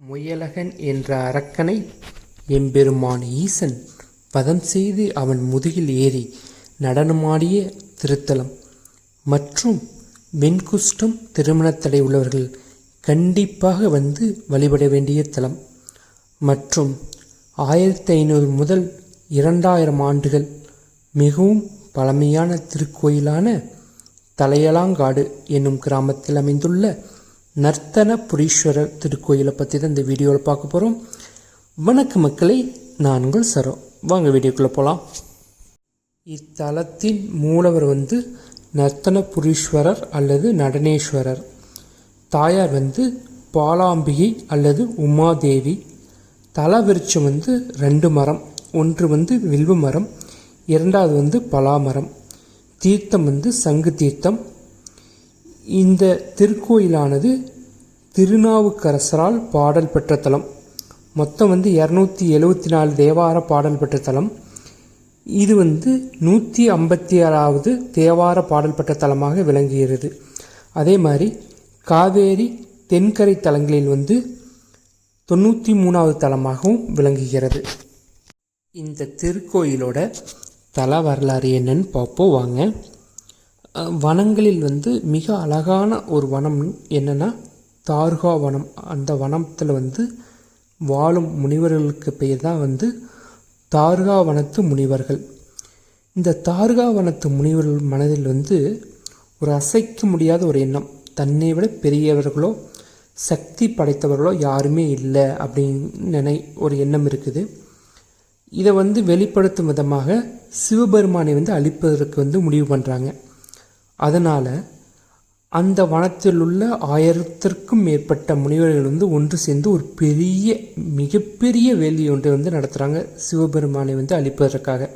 முயலகன் என்ற அரக்கனை எம்பெருமான் ஈசன் வதம் செய்து அவன் முதுகில் ஏறி நடனமாடிய திருத்தலம். மற்றும் வெண்குஷ்டம் திருமணத்தடை உள்ளவர்கள் கண்டிப்பாக வந்து வழிபட வேண்டிய தலம். மற்றும் ஆயிரத்தி ஐநூறு முதல் இரண்டாயிரம் ஆண்டுகள் மிகவும் பழமையான திருக்கோயிலான தலையலாங்காடு என்னும் கிராமத்தில் அமைந்துள்ள நர்த்தன புரீஸ்வரர் திருக்கோயிலை பற்றி தான் இந்த வீடியோவில் பார்க்க போகிறோம் வணக்க மக்களை நான் உங்கள் சரோ. வாங்க வீடியோக்குள்ளே போகலாம் இத்தலத்தின் மூலவர் வந்து நர்த்தனபுரீஸ்வரர் அல்லது நடனேஸ்வரர். தாயார் வந்து பாலாம்பிகை அல்லது உமாதேவி. தலவிருச்சம் வந்து ரெண்டு மரம் ஒன்று வந்து வில்வ மரம் இரண்டாவது வந்து பலாமரம். தீர்த்தம் வந்து சங்கு தீர்த்தம் இந்த திருக்கோயிலானது திருநாவுக்கரசரால் பாடல் பெற்ற தலம். மொத்தம் வந்து இரநூத்தி எழுவத்தி நாலு தேவார பாடல் பெற்ற தலம். இது வந்து நூற்றி ஐம்பத்தி ஆறாவது தேவார பாடல் பெற்ற தலமாக விளங்குகிறது. அதே மாதிரி காவேரி தென்கரை தலங்களில் வந்து தொண்ணூற்றி மூணாவது தலமாகவும் விளங்குகிறது. இந்த திருக்கோயிலோட தல வரலாறு என்னன்னு பார்ப்போம். வாங்க. வனங்களில் வந்து மிக அழகான ஒரு வனம் என்னென்னா தார்கா வனம். அந்த வனத்தில் வந்து வாழும் முனிவர்களுக்கு பெயர் தான் வந்து தார்கா வனத்து முனிவர்கள். இந்த தார்கா வனத்து முனிவர்கள் மனதில் வந்து ஒரு அசைக்க முடியாத ஒரு எண்ணம். தன்னை விட பெரியவர்களோ சக்தி படைத்தவர்களோ யாருமே இல்லை அப்படின்னு நினை ஒரு எண்ணம் இருக்குது. இதை வந்து வெளிப்படுத்தும் விதமாக சிவபெருமானை வந்து அழிப்பதற்கு வந்து முடிவு பண்ணுறாங்க அதனால் அந்த வனத்தில் உள்ள ஆயிரத்திற்கும் மேற்பட்ட முனிவர்கள் வந்து ஒன்று சேர்ந்து ஒரு பெரிய மிகப்பெரிய வேலி ஒன்றை வந்து நடத்துகிறாங்க சிவபெருமானை வந்து அழிப்பதற்காக.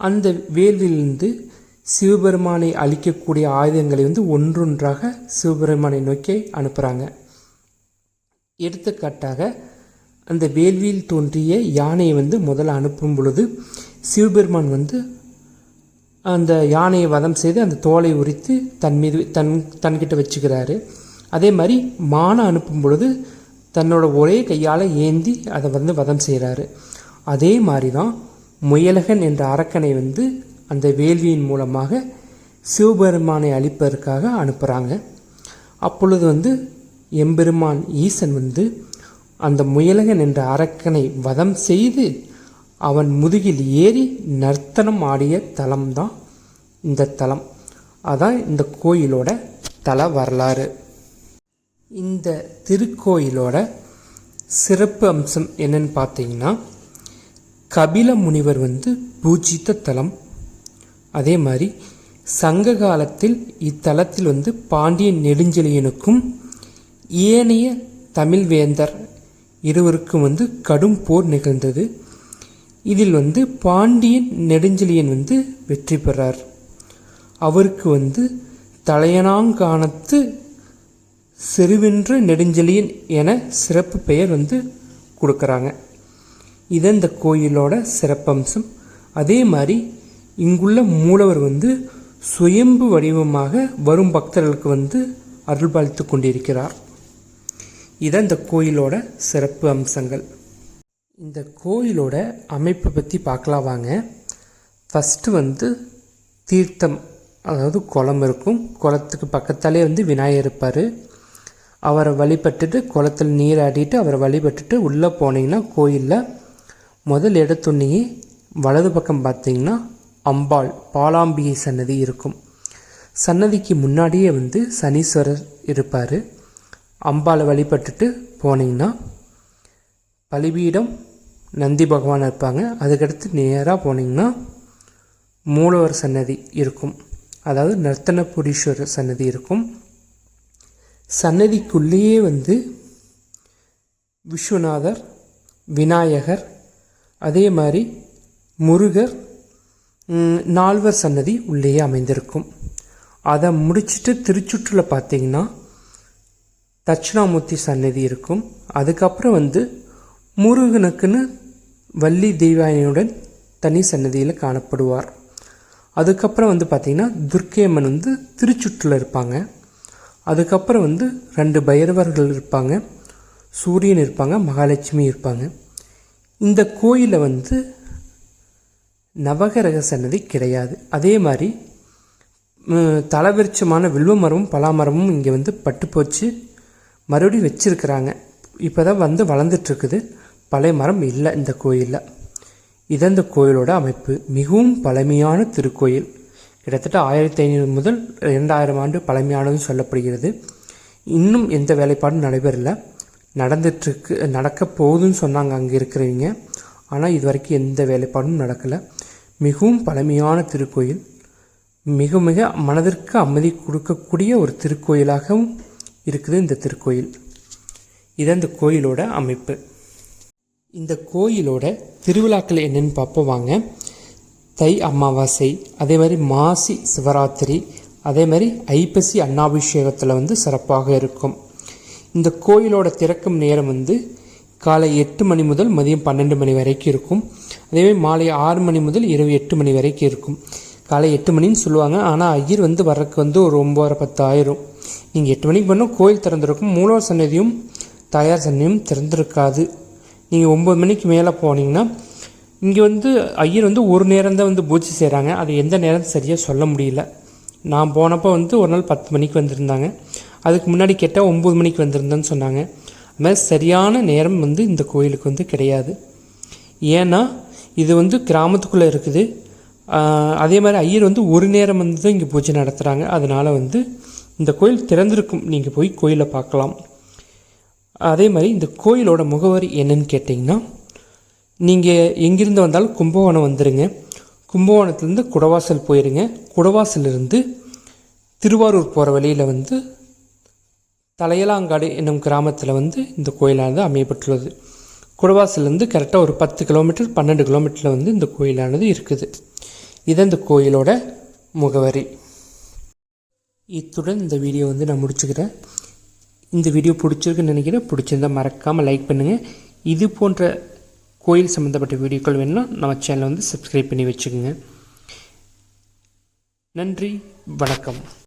அந்த வேள்வியிலிருந்து சிவபெருமானை அழிக்கக்கூடிய ஆயுதங்களை வந்து ஒன்றொன்றாக சிவபெருமானை நோக்கி அனுப்புகிறாங்க எடுத்துக்காட்டாக அந்த வேள்வியில் தோன்றிய யானையை வந்து முதல்ல அனுப்பும் பொழுது சிவபெருமான் வந்து அந்த யானையை வதம் செய்து அந்த தோலை உரித்து தன் மீது தன் தன்கிட்ட வச்சுக்கிறாரு. அதே மாதிரி மானை அனுப்பும் பொழுது தன்னோட ஒரே கையால் ஏந்தி அதை வந்து வதம் செய்கிறாரு அதே மாதிரி தான் முயலகன் என்ற அரக்கனை வந்து அந்த வேள்வியின் மூலமாக சிவபெருமானை அழிப்பதற்காக அனுப்புகிறாங்க அப்பொழுது வந்து எம்பெருமான் ஈசன் வந்து அந்த முயலகன் என்ற அரக்கனை வதம் செய்து அவன் முதுகில் ஏறி நர்த்தனம் ஆடிய தலம்தான் இந்த தலம். அதான் இந்த கோயிலோட தல வரலாறு. இந்த திருக்கோயிலோட சிறப்பு அம்சம் என்னன்னு பார்த்தீங்கன்னா கபில முனிவர் வந்து பூஜித்த தலம். அதே மாதிரி சங்க காலத்தில் இத்தலத்தில் வந்து பாண்டிய நெடுஞ்செழியனுக்கும் ஏனைய தமிழ் வேந்தர் இருவருக்கும் வந்து கடும் போர் நிகழ்ந்தது. இதில் வந்து பாண்டியன் நெடுஞ்செழியன் வந்து வெற்றி பெறார். அவருக்கு வந்து தலையனாங்கானத்து செருவென்ற நெடுஞ்செழியன் என சிறப்பு பெயர் வந்து கொடுக்குறாங்க. இது இந்த கோயிலோட சிறப்பம்சம். அதே மாதிரி இங்குள்ள மூலவர் வந்து சுயம்பு வடிவமாக வரும் பக்தர்களுக்கு வந்து அருள்பாலித்து கொண்டிருக்கிறார். இதான் இந்த கோயிலோட சிறப்பு அம்சங்கள். இந்த கோயிலோட அமைப்பை பற்றி பார்க்கலாம் வாங்க. ஃபஸ்ட்டு வந்து தீர்த்தம் அதாவது குளம் இருக்கும். குளத்துக்கு பக்கத்தாலே வந்து விநாயகர் இருப்பார். அவரை வழிபட்டுட்டு குளத்தில் நீராடிட்டு அவரை வழிபட்டுட்டு உள்ளே போனீங்கன்னா கோயிலில் முதல் எடுத்தொன்னையே வலது பக்கம் பார்த்தீங்கன்னா அம்பாள் பாலாம்பிகை சன்னதி இருக்கும். சன்னதிக்கு முன்னாடியே வந்து சனீஸ்வரர் இருப்பார். அம்பாளை வழிபட்டுட்டு போனீங்கன்னா பலிபீடம் நந்தி பகவான் இருப்பாங்க. அதுக்கடுத்து நேராக போனீங்கன்னா மூலவர் சன்னதி இருக்கும். அதாவது நர்த்தனபுரீஸ்வரர் சன்னதி இருக்கும். சன்னதிக்குள்ளேயே வந்து விஸ்வநாதர் விநாயகர் அதே மாதிரி முருகர் நால்வர் சன்னதி உள்ளேயே அமைந்திருக்கும். அதை முடிச்சுட்டு திருச்சுற்றில் பார்த்தீங்கன்னா தட்சிணாமூர்த்தி சன்னதி இருக்கும். அதுக்கப்புறம் வந்து முருகனுக்குன்னு வள்ளி தெய்வானையுடன் தனி சன்னதியில் காணப்படுவார். அதுக்கப்புறம் வந்து பார்த்திங்கன்னா துர்க்கேமன் வந்து திருச்சுற்றில் இருப்பாங்க. அதுக்கப்புறம் வந்து ரெண்டு பைரவர்கள் இருப்பாங்க. சூரியன் இருப்பாங்க மகாலட்சுமி இருப்பாங்க. இந்த கோயிலில் வந்து நவகரக சன்னதி கிடையாது. அதே மாதிரி தலைவிருச்சமான வில்வ மரமும் பலாமரமும் இங்கே வந்து பட்டு போச்சு. மறுபடியும் வச்சுருக்கிறாங்க. இப்போ தான் வந்து வளர்ந்துட்டுருக்குது பழைய மரம் இல்லை இந்த கோயிலில். இதான் இந்த கோயிலோட அமைப்பு மிகவும் பழமையான திருக்கோயில். கிட்டத்தட்ட ஆயிரத்தி ஐநூறு முதல் ரெண்டாயிரம் ஆண்டு பழமையானதும் சொல்லப்படுகிறது. இன்னும் எந்த வேலைப்பாடும் நடைபெறல. நடந்துட்டுருக்கு நடக்க போகுதுன்னு சொன்னாங்க அங்கே இருக்கிறவங்க. ஆனால் இது வரைக்கும் எந்த வேலைப்பாடும் நடக்கலை. மிகவும் பழமையான திருக்கோயில். மிக மிக மனதிற்கு அமைதி கொடுக்கக்கூடிய ஒரு திருக்கோயிலாகவும் இருக்குது இந்த திருக்கோயில். இது அந்த கோயிலோட அமைப்பு. இந்த கோயிலோட திருவிழாக்கள் என்னென்னு பார்ப்போம் வாங்க. தை அமாவாசை அதே மாதிரி மாசி சிவராத்திரி அதே மாதிரி ஐப்பசி அன்னாபிஷேகத்தில் வந்து சிறப்பாக இருக்கும். இந்த கோயிலோட திறக்கும் நேரம் வந்து காலை எட்டு மணி முதல் மதியம் பன்னெண்டு மணி வரைக்கும் இருக்கும். அதேமாதிரி மாலை ஆறு மணி முதல் இரவு எட்டு மணி வரைக்கும் இருக்கும். காலை எட்டு மணின்னு சொல்லுவாங்க. ஆனால் ஐயர் வந்து வர்றதுக்கு வந்து ஒரு ஒம்பது பத்தாயிரம். நீங்கள் எட்டு மணிக்கு பண்ணால் கோயில் திறந்திருக்கும். மூலவர் சன்னதியும் தாயார் சன்னதியும் திறந்திருக்காது. நீங்கள் ஒம்பது மணிக்கு மேலே போனீங்கன்னா இங்கே வந்து ஐயர் வந்து ஒரு நேரம் தான் வந்து பூஜை செய்கிறாங்க அது எந்த நேரம் சரியாக சொல்ல முடியல. நான் போனப்போ வந்து ஒரு நாள் பத்து மணிக்கு வந்திருந்தாங்க. அதுக்கு முன்னாடி கேட்டால் ஒம்பது மணிக்கு வந்திருந்தேன்னு சொன்னாங்க. அது மாதிரி சரியான நேரம் வந்து இந்த கோயிலுக்கு வந்து கிடையாது. ஏன்னா இது வந்து கிராமத்துக்குள்ளே இருக்குது. அதே மாதிரி ஐயர் வந்து ஒரு நேரம் வந்து தான் இங்கே பூஜை நடத்துகிறாங்க அதனால் வந்து இந்த கோயில் திறந்திருக்கும். நீங்கள் போய் கோயிலை பார்க்கலாம். அதே மாதிரி இந்த கோயிலோட முகவரி என்னன்னு கேட்டிங்கன்னா நீங்கள் எங்கிருந்து வந்தாலும் கும்பகோணம் வந்துடுங்க கும்பகோணத்துலேருந்து குடவாசல் போயிடுங்க குடவாசலிருந்து திருவாரூர் போகிற வழியில் வந்து தலையலாங்காடு என்னும் கிராமத்தில் வந்து இந்த கோயிலானது அமையப்பட்டுள்ளது. குடவாசலேருந்து கரெக்டாக ஒரு பத்து கிலோமீட்டர் பன்னெண்டு கிலோமீட்டரில் வந்து இந்த கோயிலானது இருக்குது. இது இந்த கோயிலோட முகவரி. இத்துடன் இந்த வீடியோ வந்து நான் முடிச்சுக்கிறேன். இந்த வீடியோ பிடிச்சிருக்குன்னு நினைக்கிறேன். பிடிச்சிருந்தா மறக்காமல் லைக் பண்ணுங்கள் இது போன்ற கோயில் சம்மந்தப்பட்ட வீடியோக்கள் வேணும்னா நம்ம சேனலை வந்து சப்ஸ்கிரைப் பண்ணி வச்சுக்கோங்க. நன்றி வணக்கம்.